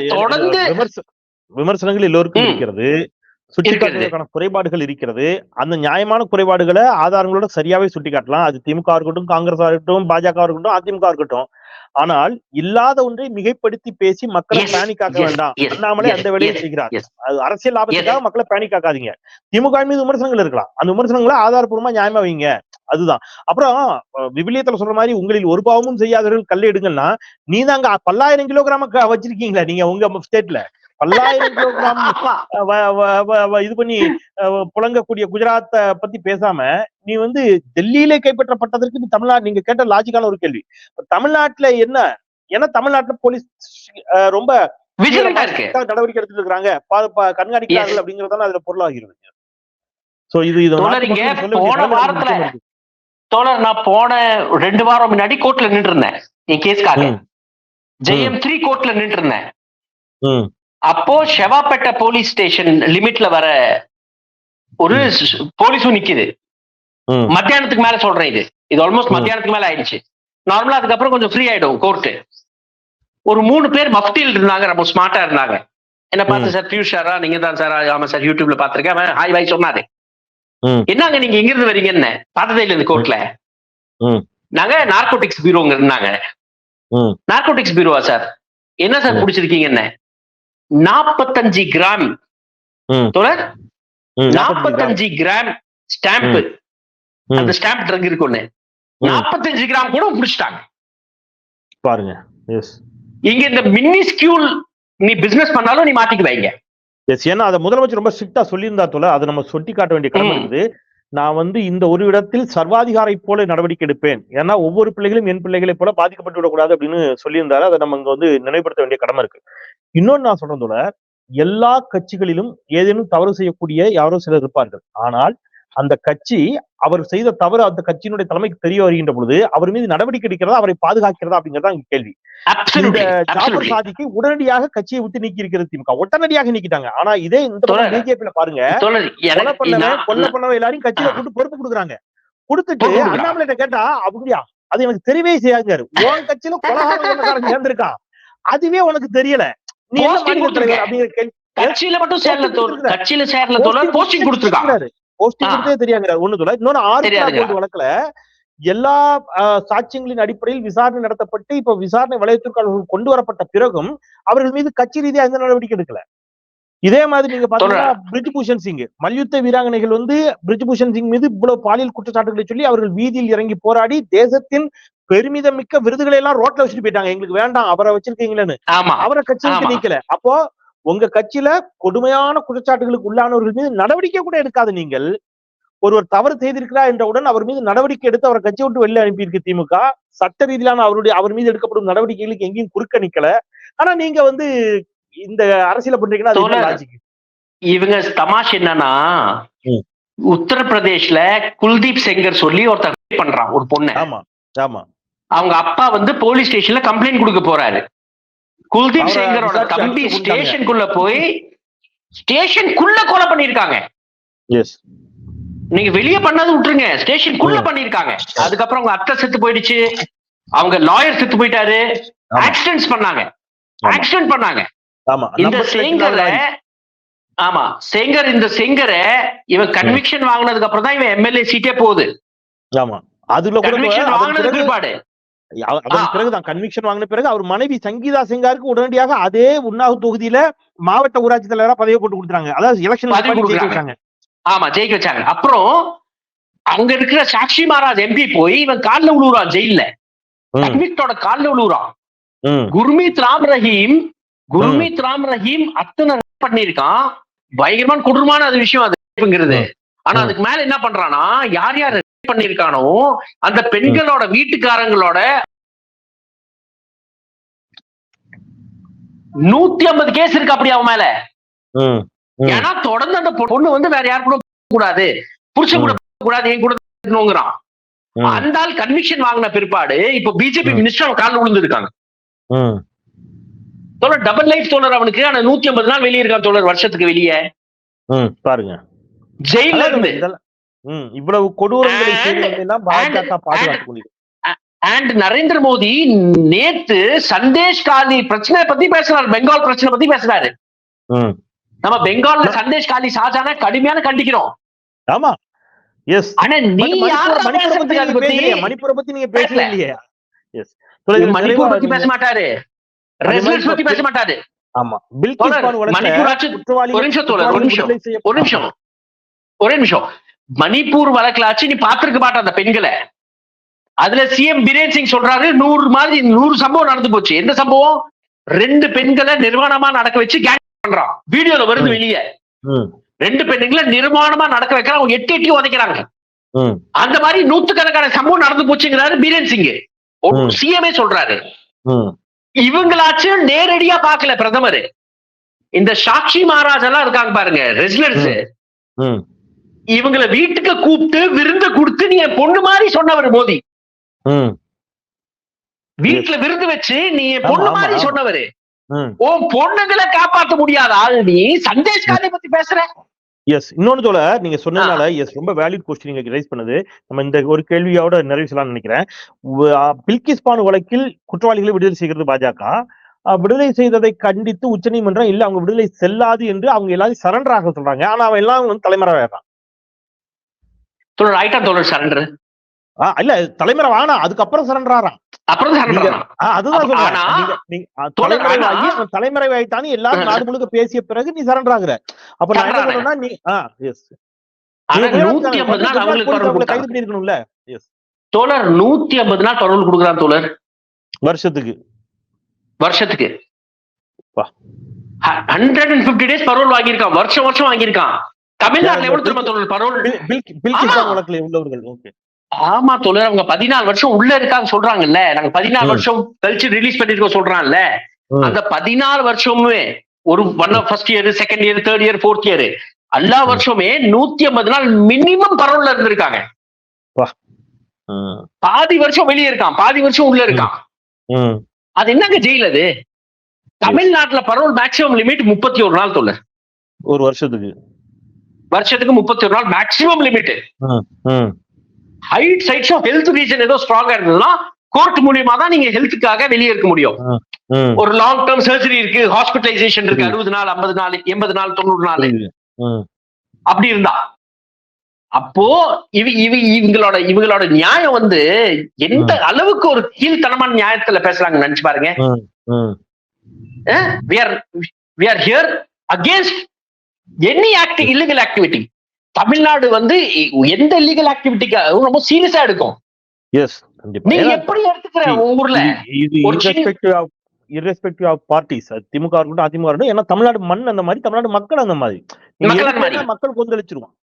தொடர்ந்து விமர்சனங்கள் எல்லோருக்கும். இருக்கிறது. சுட்டிக்காட்டுவதற்கான குறைபாடுகள் இருக்கிறது. அந்த நியாயமான குறைபாடுகளை ஆதாரங்களோட சரியாவே சுட்டிக்காட்டலாம். அது திமுக இருக்கட்டும் காங்கிரஸ் இருக்கட்டும் பாஜக இருக்கட்டும் அதிமுக இருக்கட்டும். ஆனால் இல்லாத ஒன்றை மிகைப்படுத்தி பேசி மக்களை பேனிக் ஆக்க வேண்டாம். அண்ணாமலை அந்த வேலையை செய்கிறார். அது அரசியல் லாபத்துக்காக மக்களை பேனிக் ஆக்காதீங்க. திமுக மீது விமர்சனங்கள் இருக்கலாம். அந்த விமர்சனங்களை ஆதாரப்பூர்வமா நியாயமா வைங்க. அதுதான். அப்புறம் விவிலியத்துல சொல்ற மாதிரி உங்களில் ஒரு பாவமும் செய்யாதவர்கள் கல் எடுங்கன்னா நீ தாங்க பல்லாயிரம் கிலோகிராம வச்சிருக்கீங்களா நீங்க உங்க ஸ்டேட்ல பல்லாயிரம் <laughs> கிலோகிராம் இது பண்ணி புழங்கக்கூடிய குஜராத்தை பத்தி பேசாம நீ வந்து டெல்லியிலே கைப்பற்றப்பட்டதற்கு நீ தமிழ்நாடு நீங்க கேட்ட லாஜிக்கான ஒரு கேள்வி. தமிழ்நாட்டுல என்ன ஏன்னா தமிழ்நாட்டுல போலீஸ் ரொம்ப நடவடிக்கை எடுத்துட்டு இருக்காங்க கண்காணிக்கிறார்கள். அப்படிங்கறதால அதுல பொருளாகிறது. சோ இது போன வாரத்துல. தோழர் நான் போன ரெண்டு வாரம் முன்னாடி கோர்ட்ல நின்று இருந்தேன் என் கேஸ்க்காக. ஜெயம் த்ரீ கோர்ட்ல நின்று இருந்தேன் அப்போ ஷெவாப்பேட்டை போலீஸ் ஸ்டேஷன் லிமிட்ல வர ஒரு போலீஸும் நிக்குது. மத்தியானத்துக்கு மேல சொல்றேன் இது. இது ஆல்மோஸ்ட். மத்தியானத்துக்கு மேல ஆயிடுச்சு. நார்மலா அதுக்கப்புறம் கொஞ்சம் ஃப்ரீ ஆயிடும் கோர்ட்டு ஒரு மூணு பேர் மஃப்டியில் இருந்தாங்க ரொம்ப ஸ்மார்ட்டா இருந்தாங்க. என்ன பார்த்து சார் பியூஷ் சாரா? நீங்க தான் சார் ஆமா சார் யூடியூப்ல பாத்திருக்கேன் ஹாய் பாய் சொன்னாரு. என்னங்க நீங்க எங்க இருந்து வரீங்கன்னு? பார்த்ததே இல்லை இந்த கோர்ட்ல. நாங்க நார்கோட்டிக்ஸ் பீரோங்க இருந்தாங்க. நார்கோட்டிக்ஸ் பீரோவா சார்? என்ன சார். பிடிச்சிருக்கீங்க என்ன நாற்பத்தஞ்சு கிராம். ம், நாற்பத்தஞ்சு கிராம். ஸ்டாம்ப். அந்த ஸ்டாம்ப் ட்ரக் இருக்கு ஒண்ணு. நாற்பத்தஞ்சு கிராம் கூட பிடிச்சிட்டாங்க பாருங்க. எஸ் இங்க இந்த மினிஸ்கியூல் நீ பிசினஸ் பண்ணாலும் நீ மாட்டிக்கு வைங்க. எஸ் ஏன்னா அதை முதலமைச்சர் ரொம்ப ஸ்ட்ரிக்டா சொல்லியிருந்தா தோல அதை நம்ம சுட்டி காட்ட வேண்டிய கடமை. இருக்குது. நான் வந்து இந்த ஒரு இடத்தில் சர்வாதிகாரை போல நடவடிக்கை எடுப்பேன். ஏன்னா ஒவ்வொரு பிள்ளைகளும் என் பிள்ளைகளை போல பாதிக்கப்பட்டு விடக்கூடாது அப்படின்னு சொல்லியிருந்தாரு. அதை நம்ம இங்க வந்து நினைவுபடுத்த வேண்டிய கடமை இருக்கு. இன்னொன்னு நான் சொல்றேன் எல்லா கட்சிகளிலும் ஏதேனும் தவறு செய்யக்கூடிய யாரோ சிலர் இருப்பார்கள். ஆனால் அந்த கட்சி அவர் செய்த தவறு அந்த கட்சியினுடைய தலைமைக்கு தெரிய வருகின்ற பொழுது அவர் மீது நடவடிக்கை எடுக்கிறதா அவரை பாதுகாக்கிறதா அப்படிங்கறதா கேள்வி. இந்த ஜாபர். சாதிக்கு உடனடியாக கட்சியை விட்டு நீக்கி இருக்கிறது திமுக. உடனடியாக நீக்கிட்டாங்க. ஆனா இதே இந்த. பிஜேபியில பாருங்க. கொலை பண்ணவன் கொலை பண்ணவன் எல்லாரையும் கட்சியில. கூட்டு பொறுப்பு கொடுக்குறாங்க. கொடுத்துட்டு. அண்ணாமலை கேட்டா அப்படியா? அது எனக்கு தெரியவே செய்யாங்க உன் கட்சியில கொலகாரம் சேர்ந்திருக்கான் அதுவே உனக்கு தெரியல. கட்சியில மட்டும் சேரல தோழர். கொடுத்திருக்காரு. கட்சியில சேரல தோழர். போஸ்டிங் கொடுத்திருக்காங்க போஸ்டிங் ஆ. கொடுத்தே தெரியாங்கிறார் ஒண்ணு சொல்ல இன்னொன்னு ஆறு தெரியாதுங்க. கோடி வழக்குல எல்லா சாட்சியங்களின் அடிப்படையில் விசாரணை நடத்தப்பட்டு இப்ப விசாரணை வளையத்திற்கு அவர்கள் கொண்டு வரப்பட்ட பிறகும் அவர்கள் மீது கட்சி ரீதியா எந்த நடவடிக்கை எடுக்கல. இதே மாதிரி நீங்க பாத்தீங்கன்னா பிரிஜ் பூஷன் சிங் மல்யுத்த வீராங்கனைகள் வந்து பிரிஜ் பூஷன் சிங் மீது இவ்வளவு பாலியல் குற்றச்சாட்டுகளை சொல்லி அவர்கள் வீதியில் இறங்கி போராடி தேசத்தின் பெருமிதமிக்க விருதுகளை எல்லாம் ரோட்ல வச்சுட்டு போயிட்டாங்க. எங்களுக்கு வேண்டாம் அவரை வச்சிருக்கீங்களேன்னு. அவரை கட்சி விட்டு ஆமா. நீக்கல. அப்போ உங்க கட்சியில கொடுமையான குற்றச்சாட்டுகளுக்கு உள்ளானவர்கள் மீது நடவடிக்கை கூட எடுக்காத நீங்கள் ஒருவர் தவறு செய்திருக்கிறார் என்றவுடன் அவர் மீது நடவடிக்கை எடுத்து அவரை கட்சி விட்டு வெளில அனுப்பியிருக்கு திமுக. சட்ட ரீதியிலான அவருடைய அவர் மீது எடுக்கப்படும் நடவடிக்கைகளுக்கு எங்கேயும் குறுக்க நிக்கல. ஆனா நீங்க வந்து இந்த அரசியல பண்றீங்கன்னா இவங்க தமாஷ் என்னன்னா. உத்தரப்பிரதேஷ்ல குல்தீப் செங்கர் சொல்லி ஒருத்தர் பண்றான் ஒரு பொண்ணு. ஆமா. ஆமா. அவங்க அப்பா வந்து போலீஸ் ஸ்டேஷன்ல கம்ப்ளைண்ட் கொடுக்க போறாரு. குல்தீப் விசாரிச்சு தம்பி. ஸ்டேஷனுக்குள்ள போய் ஸ்டேஷனுக்குள்ள கொலை பண்ணிருக்காங்க எஸ் நீங்க வெளிய பண்ணது விட்டுருங்க. ஸ்டேஷனுக்குள்ள. பண்ணிருக்காங்க அதுக்கப்புறம் அவங்க அத்தை செத்து போயிடுச்சு. அவங்க லாயர் செத்து போயிட்டாரு. ஆக்சிடென்ட்ஸ் பண்ணாங்க. ஆக்சிடென்ட் பண்ணாங்க. ஆமா. இந்த செங்கரை ஆமா. செங்கர் இந்த செங்கரை இவன் கன்விக்ஷன் வாங்குனதுக்கு அப்புறம் தான் இவன் எம்எல்ஏ சீட்டே போகுது. ஆமா. அதுல கூட பிற்பாடு. அதன். பிறகுதான். கன்விக்ஷன் வாங்கின பிறகு அவர் மனைவி சங்கீதா சிங்காருக்கு உடனடியாக அதே உண்ணாவு தொகுதியில மாவட்ட ஊராட்சி தலைவரா பதவி போட்டு கொடுத்தாங்க அதாவது எலெக்ஷன் ஆமா ஜெயிக்க வச்சாங்க. அப்புறம் அங்க இருக்கிற சாக்ஷி மகாராஜ் எம்பி போய் இவன் கால்ல விழுவுறான் ஜெயில்ல. ம், கன்விக்டோட கால்ல விழுவுறான். குர்மீத் ராம் ரஹீம் குர்மீத் ராம் ரஹீம் அத்தனை பண்ணிருக்கான் பயங்கரமான கொடூரமான அது விஷயம் அது. rapeங்கிறது. ஆனா. அதுக்கு மேல என்ன பண்றானா யார் யார்? பண்ணிருக்கானோ அந்த பெண்களோட வீட்டுக்காரங்களோட நூத்தி ஐம்பது கேஸ் இருக்கு அப்படி அவன் மேல. ஏன்னா தொடர்ந்து அந்த பொண்ணு வந்து வேற யாரு கூட கூடாது. புருஷன் கூட கூடாது என் கூட அந்த ஆள் கன்விக்ஷன் வாங்கின பிற்பாடு இப்ப பிஜேபி. மினிஸ்டர் அவன் காலில் விழுந்திருக்காங்க. தோழர் டபுள் லைஃப் தோழர் அவனுக்கு ஆனா நூத்தி ஐம்பது நாள் வெளியே இருக்கான் தோழர் வருஷத்துக்கு வெளியே. பாருங்க. ஜெயில இருந்து. இவ்வளவு கொடூரங்களை செய்தவர்களெல்லாம் பாஜக பாதுகாத்துக் கொண்டிருக்கு. அண்ட் நரேந்திர மோடி நேத்து சந்தேஷ் காலி பிரச்சனை பத்தி பேசுறாரு பெங்கால் பிரச்சனை பத்தி பேசுறாரு. நம்ம பெங்கால்ல சந்தேஷ் காலி ஷாஜான கடுமையான கண்டிக்கிறோம். ஆமா. எஸ் ஆனா நீ மணிப்பூர் பத்தி நீங்க பேசல. இல்லையே? எஸ் மணிப்பூர் பத்தி பேச மாட்டாரு. மாதிரி ரெசிடென்ஸ் பத்தி பேச மாட்டாரு. ஆமா. ஆட்சி குற்றவாளிகள் ஒரு நிமிஷம் ஒரு நிமிஷம் ஒரே நிமிஷம். மணிப்பூர் வழக்குல ஆச்சு நீ பாத்திருக்க மாட்ட அந்த பெண்களை. அதுல சிஎம் பிரேன் சிங் சொல்றாரு நூறு மாதிரி நூறு சம்பவம் நடந்து போச்சு. எந்த சம்பவம்? ரெண்டு பெண்களை நிர்வாணமா நடக்க வச்சு கேங் பண்றான். வீடியோல வருது. வெளியே. ரெண்டு பெண்ணுங்களை நிர்வாணமா நடக்க வைக்கிறாங்க அவங்க எட்டி எட்டி உதைக்கிறாங்க. அந்த மாதிரி நூத்துக்கணக்கான சம்பவம் நடந்து போச்சுங்கிறாரு பீரன் சிங். சிஎம்ஏ சொல்றாரு. இவங்களாச்சும் நேரடியா பார்க்கல பிரதமர். இந்த சாட்சி மகாராஜ் எல்லாம் இருக்காங்க பாருங்க ம். இவங்கள வீட்டுக்கு கூப்பிட்டு விருந்து கொடுத்து நீ என் பொண்ணு மாதிரி சொன்னவர் மோடி ம், வீட்டுல விருந்து வச்சு நீ என் பொண்ணு மாதிரி. சொன்னவரு. உன் பொண்ணுங்களை காப்பாத்த முடியாத ஆள் நீ சந்தேஷ் காந்தி பத்தி பேசுற. எஸ் இன்னொன்னு தோல நீங்க சொன்னதுனால எஸ் ரொம்ப வேலிட் கொஸ்டின் நீங்க ரைஸ் பண்ணது. நம்ம இந்த ஒரு கேள்வியோட நிறைவு செய்யலாம்னு நினைக்கிறேன். வ- ஆ, பில்கிஸ் பானு வழக்கில் குற்றவாளிகளை விடுதலை செய்கிறது பாஜக. விடுதலை செய்ததை கண்டித்து உச்சநீதிமன்றம் இல்ல அவங்க விடுதலை செல்லாது என்று அவங்க எல்லாரும் சரண்டர் ஆக சொல்றாங்க. ஆனா அவன் எல்லாம் வந்து தலைமறை வேறான் தோழர் ஆயிட்டா தோழர் சரண்டர் இல்ல தலைமறை வேணாம் அதுக்கப்புறம் சரண்டர் ஆறான். அப்புறம் அதுதான் ஆனா- தலைமறை ஆனா- ஆயிட்டான்னு எல்லாரும் நாடு முழுக்க பேசிய பிறகு நீ சரண்டர் ஆகுற. அப்ப நான் என்ன சொல்றேன்னா நீ எஸ் ஆனா தோழர் நூத்தி ஐம்பது நாள் பரவல் கொடுக்குறான் தோழர். வருஷத்துக்கு. வருஷத்துக்கு. பா. Hundred and fifty days parole வாங்கியிருக்கான். வருஷம் வருஷம் வாங்கியிருக்கான். தமிழ்நாட்டுல எவ்வளவு திரும்ப தோழர் பரோல் வழக்குல உள்ளவர்கள் ஓகே. ஆமா தோழர் அவங்க பதினாலு வருஷம் உள்ள இருக்காங்க சொல்றாங்கல்ல. நாங்க பதினாலு. வருஷம் கழிச்சு ரிலீஸ் பண்ணிருக்கோம் சொல்றான்ல. அந்த பதினாலு வருஷமுமே ஒரு one first year second year third year fourth year எல்லா வருஷமே நூத்தி ஐம்பது நாள் மினிமம் பரோல்ல இருந்திருக்காங்க. பாதி வருஷம் வெளியே இருக்கான் பாதி வருஷம் உள்ள இருக்கான். அது என்னங்க ஜெயில் அது? தமிழ்நாட்டுல பரோல் மேக்ஸிமம் லிமிட் முப்பத்தி ஒரு நாள் தோழர். ஒரு வருஷத்துக்கு. வருஷத்துக்கு முப்பத்தி ஒரு நாள் maximum limit height sides of health reason ஏதோ ஸ்ட்ராங்கா இருந்ததுன்னா கோர்ட் மூலியமா தான் நீங்க ஹெல்த்துக்காக வெளியே இருக்க முடியும். ஒரு லாங் டேர்ம் சர்ஜரி இருக்கு ஹாஸ்பிட்டலைசேஷன் இருக்கு. அறுபது நாள் ஐம்பது நாள் எண்பது நாள் தொண்ணூறு நாள். அப்படி இருந்தா. அப்போ இவ இவ இவங்களோட இவங்களோட நியாயம் வந்து எந்த அளவுக்கு ஒரு கீழ்த்தனமான நியாயத்துல பேசுறாங்க நினைச்சு பாருங்க. we are we are any act illegal activity. Tamil Nadu வந்து எந்த இல்லீகல் ஆக்டிவிட்டிக்கு ரொம்ப சீரியஸா எடுக்கும். எஸ் கண்டிப்பா. நீ ஏன்னா, எப்படி எடுத்துக்கிற ஊர்ல of parties அது திமுக இருக்கட்டும் அதிமுக இருக்கட்டும் ஏன்னா தமிழ்நாடு மண் அந்த மாதிரி தமிழ்நாடு மக்கள் அந்த மாதிரி. மக்கள் கொந்தளிச்சிருவான்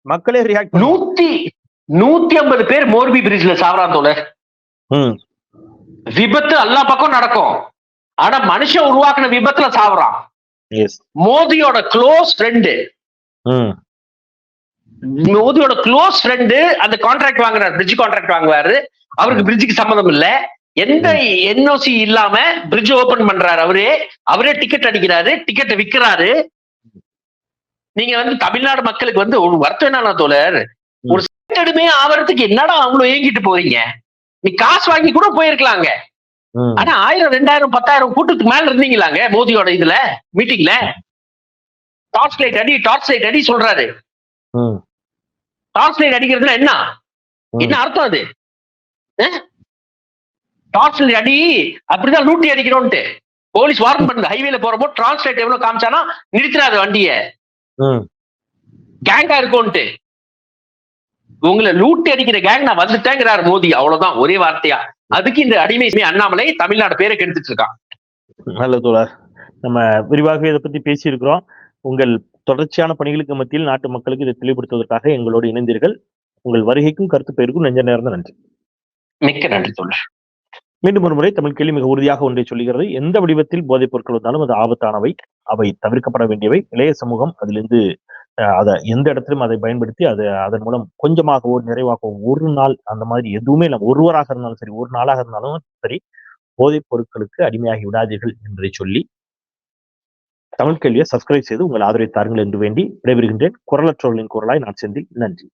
மக்களே ரியாக்ட் நூத்தி நூத்தி ஐம்பது பேர் மோர்பி பிரிட்ஜ்ல சாவறான் ம். விபத்து எல்லா பக்கம் நடக்கும். ஆனா மனுஷன் உருவாக்குன விபத்துல சாவறான். மோதியோட க்ளோஸ் ஃப்ரெண்டு மோதியோட க்ளோஸ் ஃப்ரெண்டு அந்த கான்ட்ராக்ட் வாங்குறாரு பிரிட்ஜ் கான்ட்ராக்ட் வாங்குவாரு அவருக்கு பிரிட்ஜுக்கு சம்மந்தம் இல்ல. எந்த என்ஓசி இல்லாம பிரிட்ஜ் ஓபன் பண்றாரு அவரே. அவரே டிக்கெட் அடிக்கிறாரு டிக்கெட்டை விக்கிறாரு. நீங்க வந்து தமிழ்நாடு மக்களுக்கு வந்து ஒரு வருத்தம் என்னன்னா தோழர் ஒரு செட்டடுமே ஆவறதுக்கு என்னடா அவ்வளவு ஏங்கிட்டு போறீங்க? நீ காசு வாங்கி கூட போயிருக்கலாங்க. ஆனா ஆயிரம் ரெண்டாயிரம் பத்தாயிரம் கூட்டத்துக்கு மேல இருந்தீங்களாங்க மோதியோட இதுல மீட்டிங்ல டார்ச் லைட் அடி டார்ச் லைட் அடி சொல்றாரு. டார்ச் லைட் அடிக்கிறதுல என்ன. என்ன அர்த்தம் அது? டார்ச் லைட் அடி அப்படிதான் லூட்டி அடிக்கிறோம்ட்டு போலீஸ் வார்ன் பண்ணுது. ஹைவேல போறப்போ லைட் எவ்வளவு காமிச்சானா நிறுத்திடாது வண்டிய. கேங்கா இருக்கும்ட்டு உங்களை லூட்டி அடிக்கிற கேங் நான் வந்துட்டேங்கிறாரு மோடி அவ்வளவுதான். ஒரே வார்த்தையா. அதுக்கு இந்த அடிமை அண்ணாமலை தமிழ்நாடு பேரை கெடுத்துட்டு இருக்கான். நல்ல தோழர் நம்ம விரிவாகவே இதை பத்தி பேசியிருக்கிறோம். உங்கள் தொடர்ச்சியான பணிகளுக்கு மத்தியில் நாட்டு மக்களுக்கு இதை தெளிவுபடுத்துவதற்காக எங்களோடு இணைந்தீர்கள். உங்கள் வருகைக்கும் கருத்து பெயருக்கும் நெஞ்ச நேர்ந்த நன்றி. மிக்க நன்றி தோழர். மீண்டும் ஒரு முறை தமிழ் கேள்வி மிக உறுதியாக ஒன்றை சொல்லுகிறது. எந்த வடிவத்தில் போதைப் பொருட்கள் வந்தாலும் அது ஆபத்தானவை அவை தவிர்க்கப்பட வேண்டியவை. இளைய சமூகம் அதிலிருந்து அதை எந்த இடத்திலும் அதை பயன்படுத்தி அது அதன் மூலம் கொஞ்சமாகவோ நிறைவாகவோ ஒரு நாள் அந்த மாதிரி எதுவுமே இல்லை ஒருவராக இருந்தாலும் சரி ஒரு நாளாக இருந்தாலும் சரி போதைப் பொருட்களுக்கு அடிமையாகி விடாதீர்கள் என்பதை சொல்லி தமிழ் கேள்வியை சப்ஸ்கிரைப் செய்து உங்கள் ஆதரவை தாருங்கள் என்று வேண்டி விடைபெறுகின்றேன் குரலற்றோர்களின் குரலாய் நான் செந்தில் நன்றி